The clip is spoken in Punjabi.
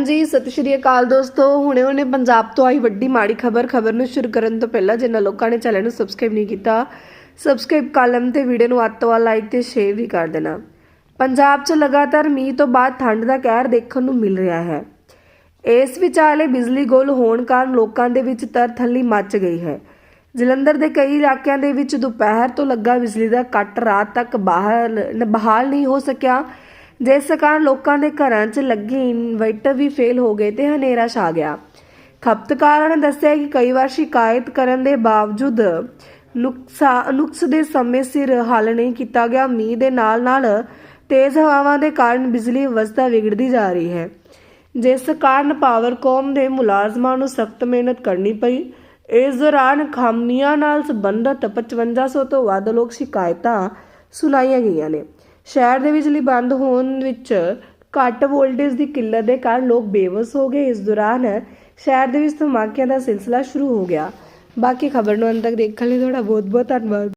ਹਾਂਜੀ ਸਤਿ ਸ਼੍ਰੀ ਅਕਾਲ ਦੋਸਤੋ। ਹੁਣੇ ਹੁਣੇ ਪੰਜਾਬ ਤੋਂ ਆਈ ਵੱਡੀ ਮਾੜੀ ਖਬਰ ਖਬਰ ਨੂੰ ਸ਼ੁਰੂ ਕਰਨ ਤੋਂ ਪਹਿਲਾਂ ਜਿਨ੍ਹਾਂ ਲੋਕਾਂ ਨੇ ਚੈਨਲ ਨੂੰ ਸਬਸਕ੍ਰਾਈਬ ਨਹੀਂ ਕੀਤਾ, ਸਬਸਕ੍ਰਾਈਬ ਕਾਲਮ ਤੇ ਵੀਡੀਓ ਨੂੰ ਅੱਤ ਲਾਈਕ ਤੇ ਸ਼ੇਅਰ ਵੀ ਕਰ ਦੇਣਾ। ਪੰਜਾਬ 'ਚ ਲਗਾਤਾਰ ਮੀਂਹ ਤੋਂ ਬਾਅਦ ਠੰਡ ਦਾ ਕਹਿਰ ਦੇਖਣ ਨੂੰ ਮਿਲ ਰਿਹਾ ਹੈ। ਇਸ ਵਿਚਾਲੇ ਬਿਜਲੀ ਗੁੱਲ ਹੋਣ ਕਾਰਨ ਲੋਕਾਂ ਦੇ ਵਿੱਚ ਤਰਥੱਲੀ ਮੱਚ ਗਈ ਹੈ। ਜਲੰਧਰ ਦੇ ਕਈ ਇਲਾਕਿਆਂ ਦੇ ਵਿੱਚ ਦੁਪਹਿਰ ਤੋਂ ਲੱਗਾ ਬਿਜਲੀ ਦਾ ਕੱਟ ਰਾਤ ਤੱਕ ਬਾਹਰ ਬਹਾਲ ਨਹੀਂ ਹੋ ਸਕਿਆ। ਜਿਸ ਕਾਰਨ ਲੋਕਾਂ ਦੇ ਘਰਾਂ 'ਚ ਲੱਗੇ ਇਨਵਰਟਰ ਵੀ ਫੇਲ ਹੋ ਗਏ ਤੇ ਹਨੇਰਾ ਛਾ ਗਿਆ। ਖਪਤਕਾਰਾਂ ਨੇ ਦੱਸਿਆ ਕਿ ਕਈ ਵਾਰ ਸ਼ਿਕਾਇਤ ਕਰਨ ਦੇ ਬਾਵਜੂਦ ਨੁਕਸਾ ਨੁਕਸ ਦੇ ਸਮੇਂ ਸਿਰ ਹੱਲ ਨਹੀਂ ਕੀਤਾ ਗਿਆ। ਮੀਂਹ ਦੇ ਨਾਲ ਨਾਲ ਤੇਜ਼ ਹਵਾਵਾਂ ਦੇ ਕਾਰਨ ਬਿਜਲੀ ਅਵਸਥਾ ਵਿਗੜਦੀ ਜਾ ਰਹੀ ਹੈ। ਜਿਸ ਕਾਰਨ ਪਾਵਰਕੌਮ ਦੇ ਮੁਲਾਜ਼ਮਾਂ ਨੂੰ ਸਖਤ ਮਿਹਨਤ ਕਰਨੀ ਪਈ। ਇਸ ਦੌਰਾਨ ਖਾਮੀਆਂ ਨਾਲ ਸੰਬੰਧਿਤ 5500 ਤੋਂ ਵੱਧ ਲੋਕ ਸ਼ਿਕਾਇਤਾਂ ਸੁਣਾਈਆਂ ਗਈਆਂ ਨੇ। ਸ਼ਹਿਰ ਦੇ ਬਿਜਲੀ ਬੰਦ ਹੋਣ ਵਿੱਚ ਘੱਟ ਵੋਲਟੇਜ ਦੀ ਕਿੱਲਤ ਦੇ ਕਾਰਨ ਲੋਕ ਬੇਵਸ ਹੋ ਗਏ। ਇਸ ਦੌਰਾਨ ਸ਼ਹਿਰ ਦੇ ਵਿੱਚ ਧਮਾਕਿਆਂ ਦਾ ਸਿਲਸਿਲਾ ਸ਼ੁਰੂ ਹੋ ਗਿਆ। ਬਾਕੀ ਖਬਰ ਨੂੰ ਅੰਤ ਤੱਕ ਦੇਖਣ ਲਈ ਤੁਹਾਡਾ ਬਹੁਤ ਬਹੁਤ ਧੰਨਵਾਦ।